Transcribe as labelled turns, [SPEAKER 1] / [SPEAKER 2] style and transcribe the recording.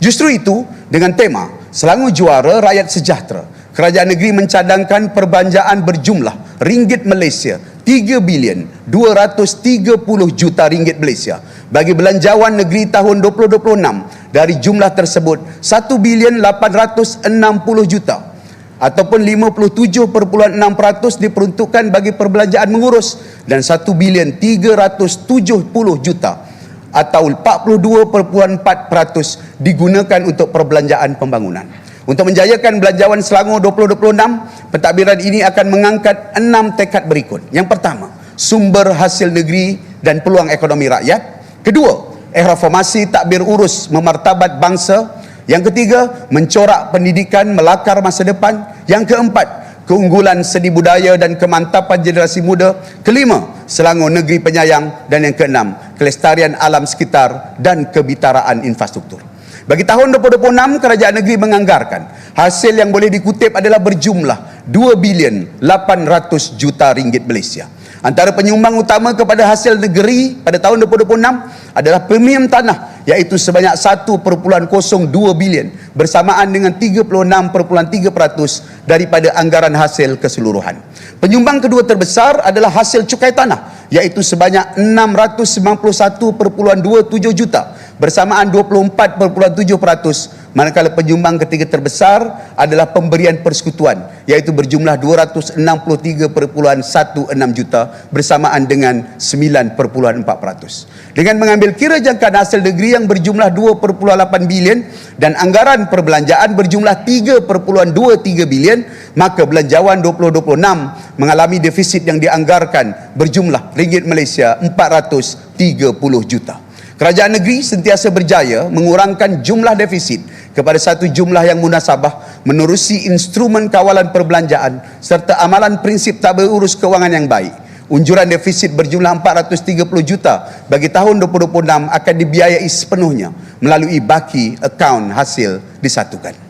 [SPEAKER 1] Justru itu, dengan tema Selangor Juara Rakyat Sejahtera, Kerajaan Negeri mencadangkan perbanjaan berjumlah ringgit Malaysia 3 bilion 230 juta ringgit Malaysia. Bagi belanjawan negeri tahun 2026 dari jumlah tersebut 1 bilion 860 juta ataupun 57.6% diperuntukkan bagi perbelanjaan mengurus dan 1 bilion 370 juta atau 42.4% digunakan untuk perbelanjaan pembangunan. Untuk menjayakan belanjawan Selangor 2026, pentadbiran ini akan mengangkat enam tekad berikut. Yang pertama, sumber hasil negeri dan peluang ekonomi rakyat. Kedua, reformasi takbir urus memartabat bangsa. Yang ketiga, mencorak pendidikan melakar masa depan. Yang keempat, keunggulan seni budaya dan kemantapan generasi muda. Kelima, Selangor negeri penyayang dan yang keenam, kelestarian alam sekitar dan kebitaraan infrastruktur. Bagi tahun 2026, kerajaan negeri menganggarkan hasil yang boleh dikutip adalah berjumlah 2 bilion 800 juta ringgit Malaysia. Antara penyumbang utama kepada hasil negeri pada tahun 2026 adalah premium tanah iaitu sebanyak 1.02 bilion bersamaan dengan 36.3% daripada anggaran hasil keseluruhan. Penyumbang kedua terbesar adalah hasil cukai tanah iaitu sebanyak 691.27 juta bersamaan 24.7% manakala penyumbang ketiga terbesar adalah pemberian persekutuan iaitu berjumlah 263.16 juta bersamaan dengan 9.4%. Dengan mengambil kira jangkaan hasil negeri yang berjumlah 2.8 bilion dan anggaran perbelanjaan berjumlah 3.23 bilion, maka belanjawan 2026 mengalami defisit yang dianggarkan berjumlah ringgit Malaysia 430 juta. Kerajaan negeri sentiasa berjaya mengurangkan jumlah defisit kepada satu jumlah yang munasabah menerusi instrumen kawalan perbelanjaan serta amalan prinsip tabel urus kewangan yang baik. Unjuran defisit berjumlah 430 juta bagi tahun 2026 akan dibiayai sepenuhnya melalui baki akaun hasil disatukan.